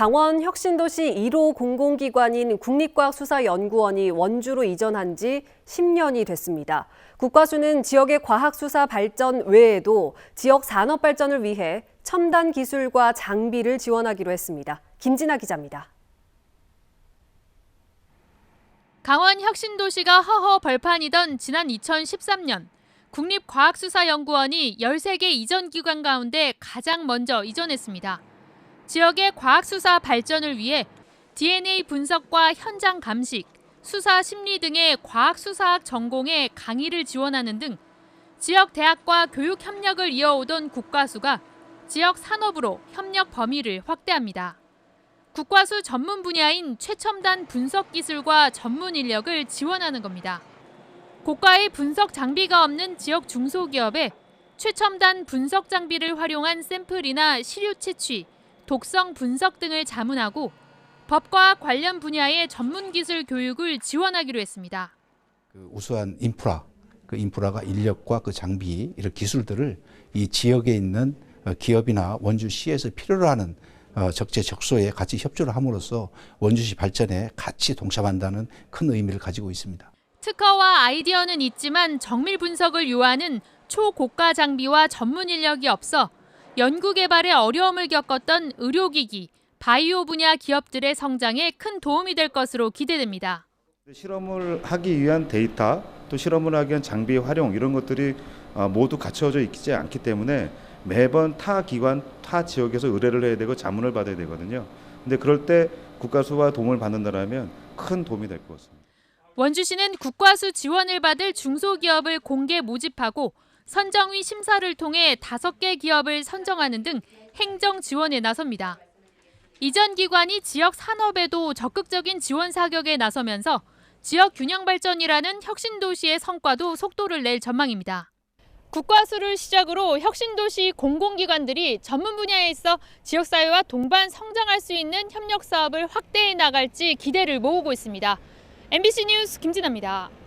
강원 혁신도시 1호 공공기관인 국립과학수사연구원이 원주로 이전한 지 10년이 됐습니다. 국과수는 지역의 과학수사 발전 외에도 지역 산업 발전을 위해 첨단 기술과 장비를 지원하기로 했습니다. 김진아 기자입니다. 강원 혁신도시가 허허 벌판이던 지난 2013년 국립과학수사연구원이 13개 이전 기관 가운데 가장 먼저 이전했습니다. 지역의 과학수사 발전을 위해 DNA 분석과 현장 감식, 수사 심리 등의 과학수사학 전공에 강의를 지원하는 등 지역 대학과 교육 협력을 이어오던 국과수가 지역 산업으로 협력 범위를 확대합니다. 국과수 전문 분야인 최첨단 분석 기술과 전문 인력을 지원하는 겁니다. 고가의 분석 장비가 없는 지역 중소기업에 최첨단 분석 장비를 활용한 샘플이나 시료 채취, 독성 분석 등을 자문하고 법과 관련 분야의 전문 기술 교육을 지원하기로 했습니다. 그 우수한 인프라, 그 인프라가 인력과 그 장비, 이런 기술들을 이 지역에 있는 어, 기업이나 원주시에서 필요로 하는 어, 적재적소에 같이 협조를 함으로써 원주시 발전에 같이 동참한다는 큰 의미를 가지고 있습니다. 특허와 아이디어는 있지만 정밀 분석을 요하는 초고가 장비와 전문 인력이 없어 연구 개발에 어려움을 겪었던 의료기기, 바이오 분야 기업들의 성장에 큰 도움이 될 것으로 기대됩니다. 실험을 하기 위한 데이터 또 실험을 하기 위한 장비 활용 이런 것들이 어, 모두 갖춰져 있지 않기 때문에 매번 타 기관 타 지역에서 의뢰를 해야 되고 자문을 받아야 되거든요. 근데 그럴 때 국가수와 도움을 받는다라면 큰 도움이 될 것 같습니다. 원주시는 국과수 지원을 받을 중소기업을 공개 모집하고 선정위 심사를 통해 다섯 개 기업을 선정하는 등 행정 지원에 나섭니다. 이전 기관이 지역 산업에도 적극적인 지원 사격에 나서면서 지역 균형 발전이라는 혁신 도시의 성과도 속도를 낼 전망입니다. 국과수를 시작으로 혁신도시 공공기관들이 전문 분야에 있어 지역사회와 동반 성장할 수 있는 협력 사업을 확대해 나갈지 기대를 모으고 있습니다. MBC 뉴스 김진아입니다.